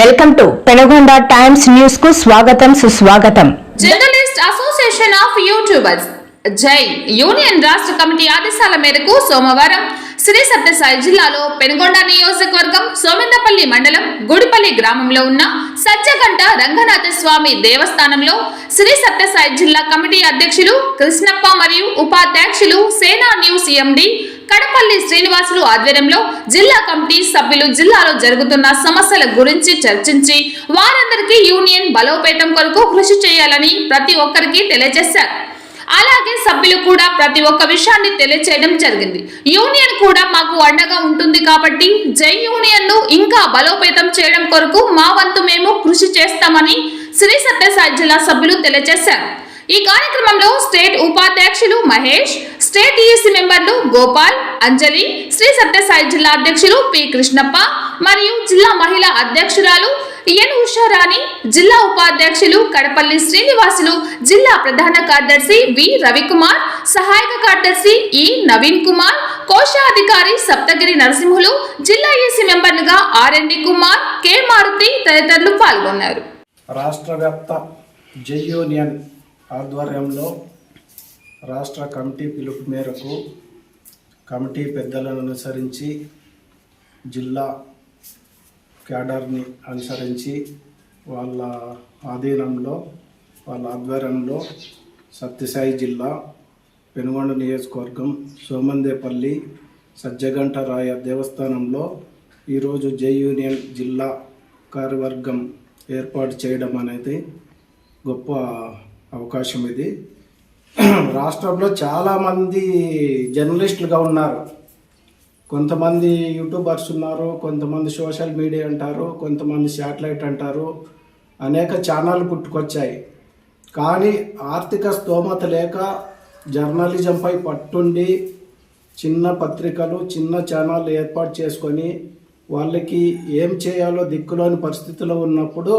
Welcome to Penagonda times న్యూస్కు స్వాగతం సుస్వాగతం. జర్నలిస్ట్ అసోసియేషన్ ఆఫ్ యూట్యూబర్స్ జై యూనియన్ రాష్ట్ర కమిటీ ఆదేశాల మేరకు సోమవారం శ్రీ సత్యసాయి జిల్లాలో పెనుగొండ నియోజకవర్గం సోమెందపల్లి మండలం గుడిపల్లి గ్రామంలో ఉన్న సత్యగంట రంగనాథ స్వామి దేవస్థానంలో శ్రీ సత్యసాయి జిల్లా కమిటీ అధ్యక్షులు కృష్ణప్ప మరియు ఉపాధ్యక్షులు సేనా న్యూస్ ఎండి కడపల్లి శ్రీనివాసులు ఆధ్వర్యంలో జిల్లా కమిటీ సభ్యులు జిల్లాలో జరుగుతున్న సమస్యల గురించి చర్చించి వారందరికీ యూనియన్ బలోపేతం కొరకు కృషి చేయాలని ప్రతి ఒక్కరికి తెలియజేశారు. అలాగే సభ్యులు కూడా ప్రతి ఒక్క విషయాన్ని తెలియచేయడం జరిగింది. యూనియన్ కూడా మాకు అండగా ఉంటుంది కాబట్టి జై యూనియన్ను ఇంకా బలోపేతం చేయడం కొరకు మా వంతు మేము కృషి చేస్తామని శ్రీ సత్యసాయి జిల్లా సభ్యులు తెలియజేశారు. ఈ కార్యక్రమంలో స్టేట్ ఉపాధ్యక్షులు మహేష్ స్టేట్ ఈసీ మెంబర్లు గోపాల్ అంజలి శ్రీ సత్యసాయి జిల్లా అధ్యక్షులు పి కృష్ణప్ప మరియు జిల్లా మహిళా అధ్యక్షురాలు ఎన్ ఉషారాణి జిల్లా ఉపాధ్యక్షులు కడపల్లి శ్రీనివాసులు జిల్లా ప్రధాన కార్యదర్శి వి రవికుమార్ సహాయక కార్యదర్శి ఈ నవీన్ కుమార్ కోశాధికారి సప్తగిరి నరసింహులు జిల్లా ఏసీ మెంబర్లుగా ఆర్ఎండి కుమార్ కె మారుతి తదితరులు పాల్గొన్నారు. రాష్ట్ర వ్యాప్త జై యూనియన్ ఆధ్వర్యంలో రాష్ట్ర కమిటీ పిలుపు మేరకు కమిటీ పెద్దలను అనుసరించి జిల్లా క్యాడర్ని అనుసరించి వాళ్ళ ఆధీనంలో వాళ్ళ ఆధ్వర్యంలో సత్యసాయి జిల్లా పెనుగొండ నియోజకవర్గం సోమందేపల్లి సజ్జగంట రాయ దేవస్థానంలో ఈరోజు జే యూనియన్ జిల్లా కార్యవర్గం ఏర్పాటు చేయడం అనేది గొప్ప అవకాశం ఇది. రాష్ట్రంలో చాలామంది జర్నలిస్టులుగా ఉన్నారు. కొంతమంది యూట్యూబర్స్ ఉన్నారు కొంతమంది సోషల్ మీడియా అంటారు కొంతమంది శాటిలైట్ అంటారు. అనేక ఛానళ్ళు పుట్టుకొచ్చాయి. కానీ ఆర్థిక స్తోమత లేక జర్నలిజంపై పట్టుండి చిన్న పత్రికలు చిన్న ఛానళ్ళు ఏర్పాటు చేసుకొని వాళ్ళకి ఏం చేయాలో దిక్కులోని పరిస్థితిలో ఉన్నప్పుడు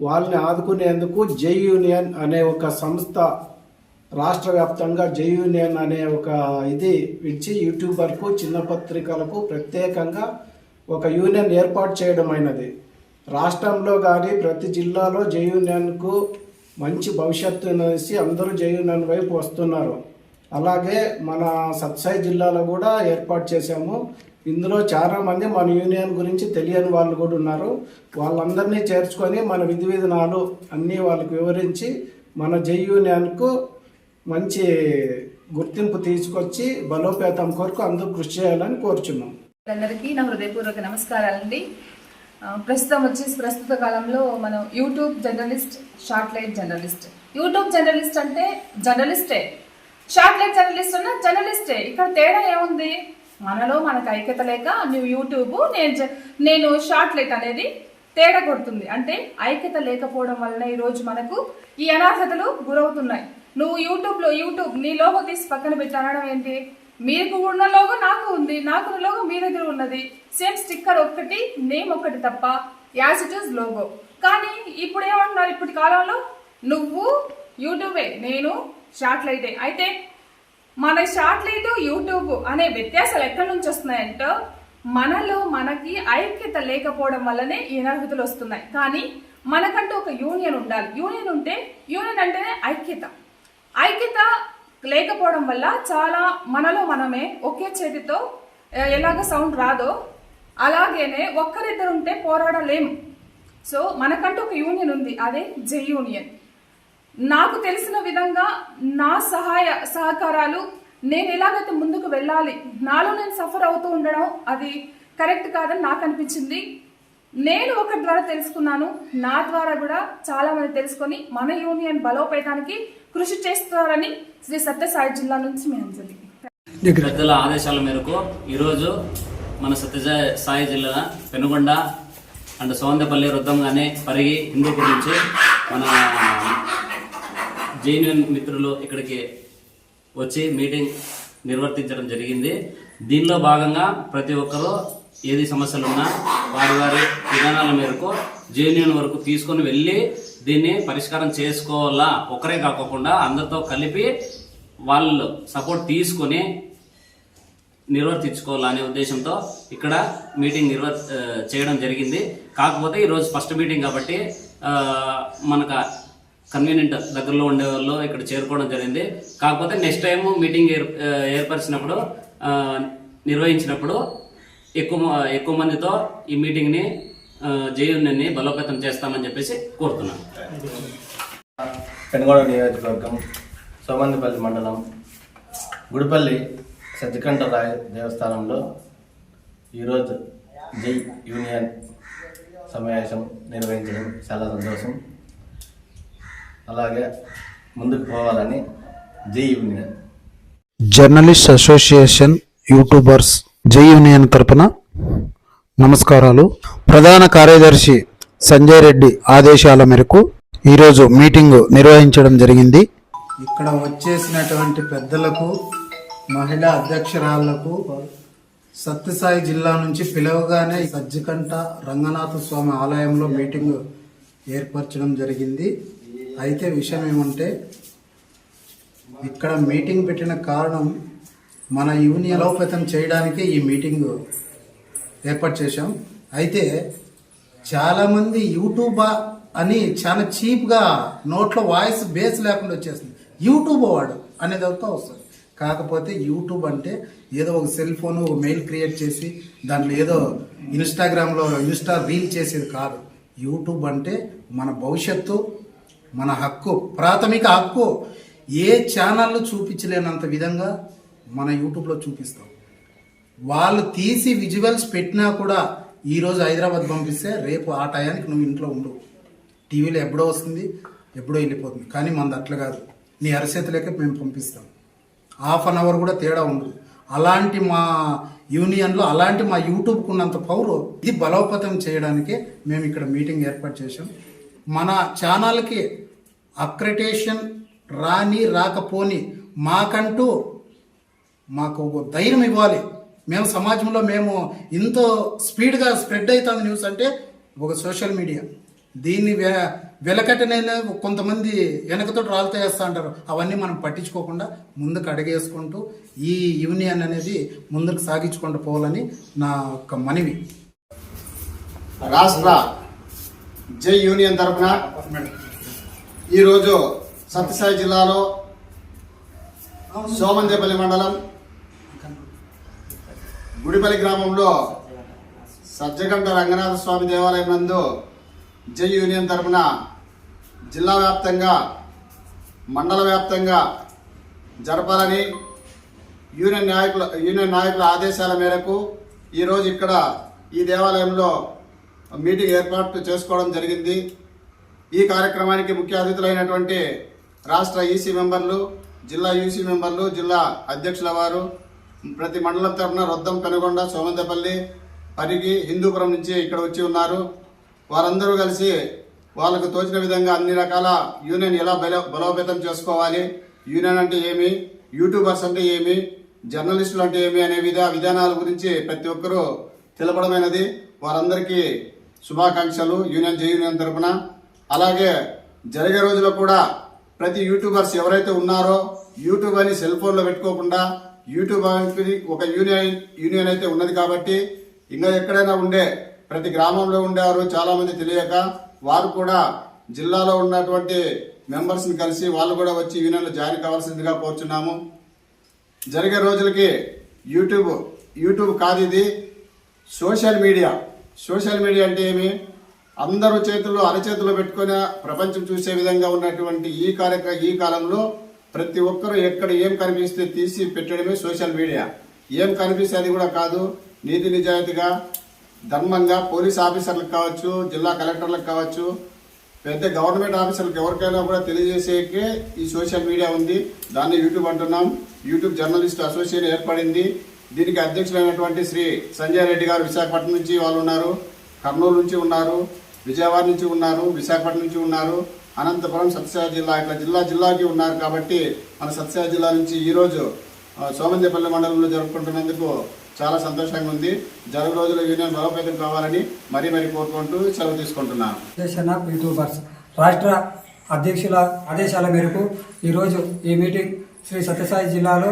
వాళ్ళని ఆదుకునేందుకు జై యూనియన్ అనే ఒక సంస్థ రాష్ట్ర వ్యాప్తంగా జై యూనియన్ అనే ఒక ఇది ఇచ్చి యూట్యూబర్కు చిన్న పత్రికలకు ప్రత్యేకంగా ఒక యూనియన్ ఏర్పాటు చేయడం అయినది. రాష్ట్రంలో కానీ ప్రతి జిల్లాలో జై యూనియన్కు మంచి భవిష్యత్తు అనేసి అందరూ జై యూనియన్ వైపు వస్తున్నారు. అలాగే మన సత్సాయి జిల్లాలో కూడా ఏర్పాటు చేశాము. ఇందులో చాలామంది మన యూనియన్ గురించి తెలియని వాళ్ళు కూడా ఉన్నారు. వాళ్ళందరినీ చేర్చుకొని మన విధి విధానాలు అన్నీ వాళ్ళకి వివరించి మన జై యూనియన్కు మంచి గుర్తింపు తీసుకొచ్చి బలోపేతం కొరకు అందరూ కృషి చేయాలని కోరుచున్నాం. అందరికీ నా హృదయపూర్వక నమస్కారాలండి. ప్రస్తుతం వచ్చేసి ప్రస్తుత కాలంలో మనం YouTube journalist short light journalist. YouTube journalist అంటే జర్నలిస్టే. షార్ట్ లైట్ జర్నలిస్ట్ అన్న జర్నలిస్టే. ఇక్కడ తేడా ఏముంది? మనలో మనకు ఐక్యత లేక నువ్వు యూట్యూబ్ నేను జ- నేను షార్ట్ లైట్ అనేది తేడా కొడుతుంది. అంటే ఐక్యత లేకపోవడం వలన ఈరోజు మనకు ఈ అనార్హతలు గురవుతున్నాయి. నువ్వు యూట్యూబ్లో యూట్యూబ్ నీ లోగో తీసి పక్కన పెట్టి అనడం ఏంటి? మీకు ఉన్న లోగో నాకు ఉంది. నాకు ఉన్న లోగో మీ దగ్గర ఉన్నది. సేమ్ స్టిక్కర్ ఒక్కటి నేమ్ ఒక్కటి తప్ప. యాజ్ ఇట్ ఇస్ లోగో కానీ ఇప్పుడు ఏమంటున్నారు ఇప్పటి కాలంలో? నువ్వు యూట్యూబే నేను షార్ట్ లైటే అయితే మన షార్ట్ లైట్ యూట్యూబ్ అనే వ్యత్యాసాలు ఎక్కడి నుంచి వస్తున్నాయంటే? మనలో మనకి ఐక్యత లేకపోవడం వల్లనే ఈ వస్తున్నాయి. కానీ మనకంటూ ఒక యూనియన్ ఉండాలి. యూనియన్ ఉంటే యూనియన్ అంటేనే ఐక్యత. ఐక్యత లేకపోవడం వల్ల చాలా మనలో మనమే ఒకే చేతితో ఎలాగ సౌండ్ రాదో అలాగేనే ఒక్కరిద్దరు ఉంటే పోరాడలేం. సో మనకంటూ ఒక యూనియన్ ఉంది అదే జై యూనియన్. నాకు తెలిసిన విధంగా నా సహాయ సహకారాలు నేను ఎలాగైతే ముందుకు వెళ్ళాలి నాలో నేను సఫర్ అవుతూ ఉండడం అది కరెక్ట్ కాదని నాకు అనిపించింది. నేను ఒకటి ద్వారా తెలుసుకున్నాను నా ద్వారా కూడా చాలామంది తెలుసుకొని మన యూనియన్ బలోపేతానికి కృషి చేస్తారని శ్రీ సత్యసాయి జిల్లా నుంచి మీ అంజలి పెద్దల ఆదేశాల మేరకు ఈరోజు మన సత్యసాయి సాయి జిల్లా పెనుగొండ అండ్ సోందపల్లి రుద్దంగానే పరిగి హిందూపూర్ నుంచి మన జైన్ మిత్రులు ఇక్కడికి వచ్చి మీటింగ్ నిర్వర్తించడం జరిగింది. దీనిలో భాగంగా ప్రతి ఒక్కరూ ఏది సమస్యలు ఉన్నా వారి వారి విధానాల మేరకు జేఎన్యూన్ వరకు తీసుకొని వెళ్ళి దీన్ని పరిష్కారం చేసుకోవాలా? ఒకరే కాకుండా అందరితో కలిపి వాళ్ళు సపోర్ట్ తీసుకొని నిర్వర్తించుకోవాలా అనే ఉద్దేశంతో ఇక్కడ మీటింగ్ నిర్వర్ చేయడం జరిగింది. కాకపోతే ఈరోజు ఫస్ట్ మీటింగ్ కాబట్టి మనకు కన్వీనియంట్ దగ్గరలో ఉండే వాళ్ళు ఇక్కడ చేరుకోవడం జరిగింది. కాకపోతే నెక్స్ట్ టైం మీటింగ్ ఏర్ ఏర్పరిచినప్పుడు నిర్వహించినప్పుడు ఎక్కువ మ- ఎక్కువ మందితో ఈ మీటింగ్ని జేయూని బలోపేతం చేస్తామని చెప్పేసి కోరుతున్నాను. పెనుగొండ నియోజకవర్గం సోమందిపల్లి మండలం గుడిపల్లి సజ్జకంఠరాయ దేవస్థానంలో ఈరోజు జై యూనియన్ సమావేశం నిర్వహించడం చాలా సంతోషం. అలాగే ముందుకు పోవాలని జై యూనియన్. జర్నలిస్ట్ అసోసియేషన్ యూట్యూబర్స్ జై యూనియన్ తరపున నమస్కారాలు. ప్రధాన కార్యదర్శి సంజయ్ రెడ్డి ఆదేశాల మేరకు ఈరోజు మీటింగ్ నిర్వహించడం జరిగింది. ఇక్కడ వచ్చేసినటువంటి పెద్దలకు మహిళా అధ్యక్షురాళ్ళకు సత్యసాయి జిల్లా నుంచి పిలవగానే సజ్జకంట రంగనాథ స్వామి ఆలయంలో మీటింగ్ ఏర్పరచడం జరిగింది. అయితే విషయం ఏమంటే ఇక్కడ మీటింగ్ పెట్టిన కారణం మన యువని అలోపతం చేయడానికి ఈ మీటింగ్ ఏర్పాటు చేశాం. అయితే చాలామంది యూట్యూబ్ అని చాలా చీప్గా నోట్లో వాయిస్ బేస్ లేకుండా వచ్చేస్తుంది. యూట్యూబ్ వాడు అనేది ఒకటి వస్తుంది. కాకపోతే యూట్యూబ్ అంటే ఏదో ఒక సెల్ ఫోన్ ఒక మెయిల్ క్రియేట్ చేసి దాంట్లో ఏదో ఇన్స్టాగ్రామ్లో ఇన్స్టా రీల్ చేసేది కాదు. యూట్యూబ్ అంటే మన భవిష్యత్తు మన హక్కు ప్రాథమిక హక్కు. ఏ ఛానళ్ళు చూపించలేనంత విధంగా మన యూట్యూబ్లో చూపిస్తాం. వాళ్ళు తీసి విజువల్స్ పెట్టినా కూడా ఈరోజు హైదరాబాద్ పంపిస్తే రేపు ఆ టయానికి నువ్వు ఇంట్లో ఉండవు టీవీలో ఎప్పుడో వస్తుంది ఎప్పుడో వెళ్ళిపోతుంది. కానీ మనది అట్లా కాదు. నీ అరచేతులకే మేము పంపిస్తాం. హాఫ్ అన్ అవర్ కూడా తేడా ఉండదు. అలాంటి మా యూనియన్లో అలాంటి మా యూట్యూబ్కు ఉన్నంత పౌరు ఇది బలోపతం చేయడానికే మేము ఇక్కడ మీటింగ్ ఏర్పాటు చేశాం. మన ఛానల్కి అక్రిటేషన్ రాని రాకపోని మాకంటూ మాకు ధైర్యం ఇవ్వాలి. మేము సమాజంలో మేము ఇంత స్పీడ్గా స్ప్రెడ్ అవుతుంది న్యూస్ అంటే ఒక సోషల్ మీడియా. దీన్ని వె వెలకట్టనే కొంతమంది వెనకతో రాళ్ళతో వేస్తా అంటారు. అవన్నీ మనం పట్టించుకోకుండా ముందుకు అడిగేసుకుంటూ ఈ యూనియన్ అనేది ముందుకు సాగించుకుంటూ పోవాలని నా యొక్క మనవి. రాష్ట్ర జై యూనియన్ తరఫున ఈరోజు సత్యసాయి జిల్లాలో సోమందేపల్లి మండలం గుడిపల్లి గ్రామంలో సజ్జగంట రంగనాథ స్వామి దేవాలయం నందు జై యూనియన్ తరఫున జిల్లా వ్యాప్తంగా మండల వ్యాప్తంగా జరపాలని యూనియన్ నాయకుల యూనియన్ నాయకుల ఆదేశాల మేరకు ఈరోజు ఇక్కడ ఈ దేవాలయంలో మీటింగ్ ఏర్పాటు చేసుకోవడం జరిగింది. ఈ కార్యక్రమానికి ముఖ్య అతిథులైనటువంటి రాష్ట్ర ఈసీ మెంబర్లు జిల్లా యూసీ మెంబర్లు జిల్లా అధ్యక్షుల వారు ప్రతి మండలం తరఫున రొద్దం పెనుగొండ సోమంతపల్లి పరిగి హిందూపురం నుంచి ఇక్కడ వచ్చి ఉన్నారు. వారందరూ కలిసి వాళ్ళకు తోచిన విధంగా అన్ని రకాల యూనియన్ ఎలా బలో బలోపేతం చేసుకోవాలి యూనియన్ అంటే ఏమి యూట్యూబర్స్ అంటే ఏమి జర్నలిస్టులు అంటే ఏమి అనే విధ విధానాల గురించి ప్రతి ఒక్కరూ తెలపడమైనది. వారందరికీ శుభాకాంక్షలు యూనియన్ జే యూనియన్ తరఫున అలాగే జరిగే రోజుల్లో కూడా ప్రతి యూట్యూబర్స్ ఎవరైతే ఉన్నారో యూట్యూబ్ అని సెల్ ఫోన్లో పెట్టుకోకుండా యూట్యూబ్ ఒక యూనియన్ యూనియన్ అయితే ఉన్నది కాబట్టి ఇంకా ఎక్కడైనా ఉండే ప్రతి గ్రామంలో ఉండేవారు చాలా మంది తెలియక వారు కూడా జిల్లాలో ఉన్నటువంటి మెంబర్స్ని కలిసి వాళ్ళు కూడా వచ్చి యూనియన్లో జాయిన్ కావాల్సిందిగా కోరుచున్నాము. జరిగే రోజులకి యూట్యూబ్ యూట్యూబ్ కాదు ఇది సోషల్ మీడియా. సోషల్ మీడియా అంటే ఏమి? అందరూ చేతుల్లో అరచేతుల్లో పెట్టుకుని ప్రపంచం చూసే విధంగా ఉన్నటువంటి ఈ కార్యక్రమ ఈ కాలంలో ప్రతి ఒక్కరూ ఎక్కడ ఏం కనిపిస్తే తీసి పెట్టడమే సోషల్ మీడియా. ఏం కనిపిస్తే అది కూడా కాదు నీతి నిజాయితీగా ధర్మంగా పోలీస్ ఆఫీసర్లకు కావచ్చు జిల్లా కలెక్టర్లకు కావచ్చు పెద్ద గవర్నమెంట్ ఆఫీసర్లకు ఎవరికైనా కూడా తెలియజేసేకే ఈ సోషల్ మీడియా ఉంది. దాన్ని యూట్యూబ్ అంటున్నాం. యూట్యూబ్ జర్నలిస్ట్ అసోసియేషన్ ఏర్పడింది. దీనికి అధ్యక్షులైనటువంటి శ్రీ సంజయ్ రెడ్డి గారు విశాఖపట్నం నుంచి వాళ్ళు ఉన్నారు. కర్నూలు నుంచి ఉన్నారు. విజయవాడ నుంచి ఉన్నారు. విశాఖపట్నం నుంచి ఉన్నారు. అనంతపురం సత్యసాయి జిల్లా ఇట్లా జిల్లా జిల్లాకి ఉన్నారు కాబట్టి మన సత్యసాయి జిల్లా నుంచి ఈరోజు సోమంజపల్లి మండలంలో జరుపుకుంటున్నందుకు చాలా సంతోషంగా ఉంది. జరుగు రోజుల యూనియన్ బలోపేతం కావాలని మరీ మరీ కోరుకుంటూ సెలవు తీసుకుంటున్నాను. యూట్యూబర్స్ రాష్ట్ర అధ్యక్షుల ఆదేశాల మేరకు ఈరోజు ఈ మీటింగ్ శ్రీ సత్యసాయి జిల్లాలో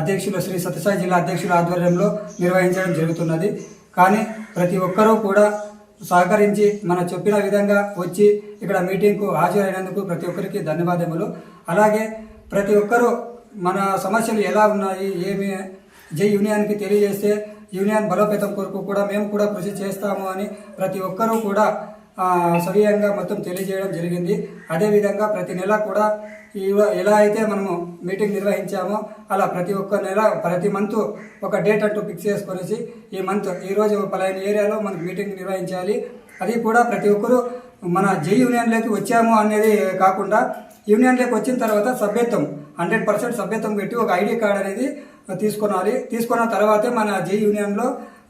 అధ్యక్షులు శ్రీ సత్యసాయి జిల్లా అధ్యక్షుల ఆధ్వర్యంలో నిర్వహించడం జరుగుతున్నది. కానీ ప్రతి ఒక్కరూ కూడా సహకరించి మనం చెప్పిన విధంగా వచ్చి ఇక్కడ మీటింగ్కు హాజరైనందుకు ప్రతి ఒక్కరికి ధన్యవాదములు. అలాగే ప్రతి ఒక్కరూ మన సమస్యలు ఎలా ఉన్నాయి ఏమి జై యూనియన్కి తెలియజేస్తే యూనియన్ బలోపేతం కొరకు కూడా మేము కూడా కృషి చేస్తాము అని ప్రతి ఒక్కరూ కూడా సవ్యంగా మొత్తం తెలియజేయడం జరిగింది. అదేవిధంగా ప్రతి నెల కూడా ఈ ఎలా అయితే మనము మీటింగ్ నిర్వహించామో అలా ప్రతి ఒక్క నెల ప్రతి మంత్ ఒక డేట్ అంటూ ఫిక్స్ చేసుకొనేసి ఈ మంత్ ఈరోజు పలానా ఏరియాలో మనకు మీటింగ్ నిర్వహించాలి. అది కూడా ప్రతి ఒక్కరూ మన జై యూనియన్లోకి వచ్చాము అనేది కాకుండా యూనియన్లోకి వచ్చిన తర్వాత సభ్యత్వం హండ్రెడ్ పర్సెంట్ సభ్యత్వం పెట్టి ఒక ఐడి కార్డ్ అనేది తీసుకొనాలి. తీసుకున్న తర్వాతే మన జై యూనియన్లో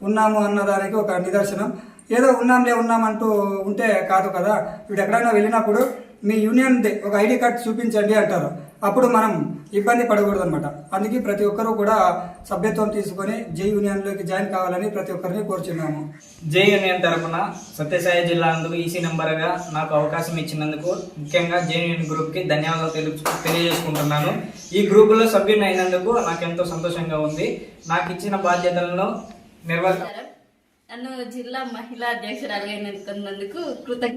ఉన్నాము అన్నదానికి ఒక నిదర్శనం. ఏదో ఉన్నాంలే ఉన్నామంటూ ఉంటే కాదు కదా. వీడు ఎక్కడైనా వెళ్ళినప్పుడు మీ యూనియన్ ఒక ఐడి కార్డ్ చూపించండి అంటారు. అప్పుడు మనం ఇబ్బంది పడకూడదు అనమాట అందుకే ప్రతి ఒక్కరూ కూడా సభ్యత్వం తీసుకొని జై యూనియన్లోకి జాయిన్ కావాలని ప్రతి ఒక్కరిని కోరుచున్నాము. జే యూనియన్ తరపున సత్యసాయి జిల్లా అందుకు ఈసీ నంబర్గా నాకు అవకాశం ఇచ్చినందుకు ముఖ్యంగా జే యూనియన్ గ్రూప్కి ధన్యవాదాలు తెలుపు తెలియజేసుకుంటున్నాను. ఈ గ్రూపులో సభ్యుని అయినందుకు నాకు ఎంతో సంతోషంగా ఉంది. నాకు ఇచ్చిన బాధ్యతలను నిర్వ నన్ను జిల్లా మహిళా అధ్యక్షురాలుగా ఎన్నుకున్నందుకు కృతజ్ఞ